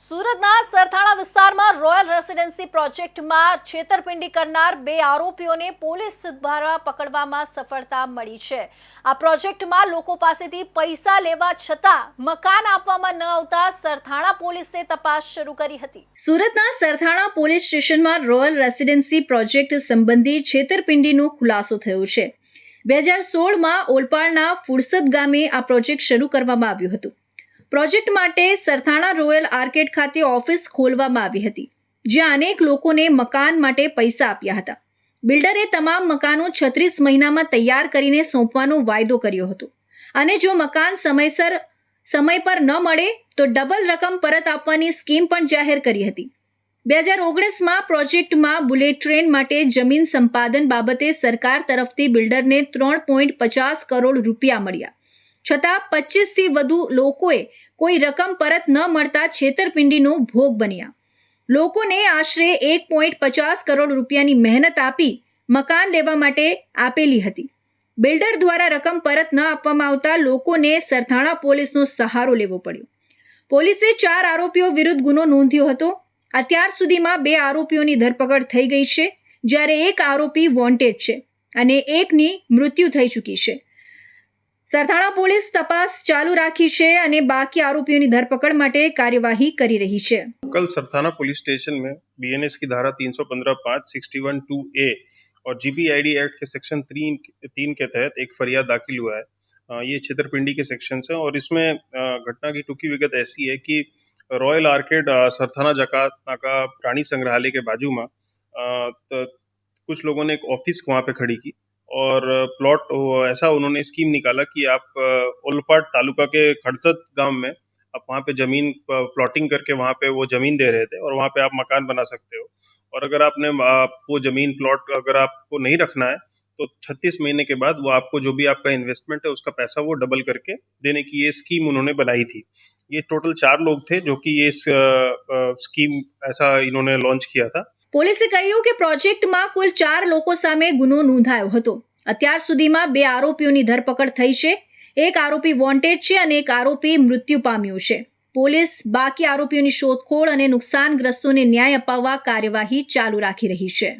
સુરતના સરથાણા વિસ્તારમાં royal residency પ્રોજેક્ટમાં છેતરપિંડી કરનાર બે આરોપીઓને પોલીસ દ્વારા પકડવામાં સફળતા મળી છે. આ પ્રોજેક્ટમાં લોકો પાસેથી પૈસા લેવા છતાં મકાન આપવામાં ન આવતા સરથાણા પોલીસે તપાસ શરૂ કરી હતી. સુરતના સરથાણા પોલીસ સ્ટેશનમાં રોયલ રેસિડેન્સી પ્રોજેક્ટ સંબંધી છેતરપિંડીનો ખુલાસો થયો છે. બે હજાર સોળમાં ઓલપાડના ફુરસદ ગામે આ પ્રોજેક્ટ શરૂ કરવામાં આવ્યું હતું. પ્રોજેક્ટ માટે સરથાણા રોયલ આર્કેડ ખાતે ઓફિસ ખોલવામાં આવી હતી, જ્યાં અનેક લોકોને મકાન માટે પૈસા આપ્યા હતા. બિલ્ડરે તમામ મકાનો છત્રીસ મહિનામાં તૈયાર કરીને સોંપવાનો વાયદો કર્યો હતો. અને જો મકાન સમયસર, સમય પર ન મળે, તો ડબલ રકમ પરત આપવાની સ્કીમ પણ જાહેર કરી હતી. બે હજાર ઓગણીસમાં પ્રોજેક્ટમાં બુલેટ ટ્રેન માટે જમીન સંપાદન બાબતે સરકાર તરફથી બિલ્ડરને ત્રણ પોઈન્ટ પચાસ કરોડ રૂપિયા મળ્યા. છતાં પચીસથી વધુ લોકોએ કોઈ રકમ પરત ન મળતા છેતરપિંડીનો ભોગ બન્યા. લોકોને આશરે એક પોઈન્ટ પચાસ કરોડ રૂપિયાની મહેનત આપી મકાન લેવા માટે આપેલી હતી. બિલ્ડર દ્વારા રકમ પરત ન આપવામાં આવતા લોકોને સરથાણા પોલીસનો સહારો લેવો પડ્યો. પોલીસે ચાર આરોપીઓ વિરુદ્ધ ગુનો નોંધ્યો હતો. અત્યાર સુધીમાં બે આરોપીઓની ધરપકડ થઈ ગઈ છે, જ્યારે એક આરોપી વોન્ટેડ છે અને એકની મૃત્યુ થઈ ચૂકી છે. સરથાણા પોલીસ તપાસ ચાલુ રાખી છે અને બાકી આરોપીઓની ધરપકડ માટે કાર્યવાહી કરી રહી છે कल सरथाना पुलिस स्टेशन में बीएनएस की धारा 315 पाँच सिक्सटी वन टू ए और जीपीआईडी एक्ट के सेक्शन तीन तीन के तहत एक फरियाद दाखिल हुआ है अ, ये छेतरपिंडी के सेक्शन है और इसमें अ, घटना की टूकी विगत ऐसी है कि रॉयल आर्केड अ, सरथाना जकात नाका प्राणी संग्रहालय के बाजू में अ, तो कुछ लोगों ने एक ऑफिस वहाँ पे खड़ी की और प्लॉट ऐसा उन्होंने स्कीम निकाला कि आप ओलपाट तालुका के खड़सत गाँव में आप वहाँ पे ज़मीन प्लॉटिंग करके वहाँ पे वो ज़मीन दे रहे थे और वहाँ पे आप मकान बना सकते हो। और अगर आपने आप वो ज़मीन प्लॉट अगर आपको नहीं रखना है तो 36 महीने के बाद वो आपको जो भी आपका इन्वेस्टमेंट है, उसका पैसा वो डबल करके देने की ये स्कीम उन्होंने बनाई थी। ये टोटल चार लोग थे जो कि ये स्कीम ऐसा इन्होंने लॉन्च किया था। પોલીસે કહ્યું કે પ્રોજેક્ટમાં કુલ ચાર લોકો સામે ગુનો નોંધાયો હતો. અત્યાર સુધીમાં બે આરોપીઓની ધરપકડ થઈ છે. એક આરોપી વોન્ટેડ છે અને એક આરોપી મૃત્યુ પામ્યું છે. પોલીસ બાકી આરોપીઓની શોધખોળ અને નુકસાનગ્રસ્તોને ન્યાય અપાવવા કાર્યવાહી ચાલુ રાખી રહી છે.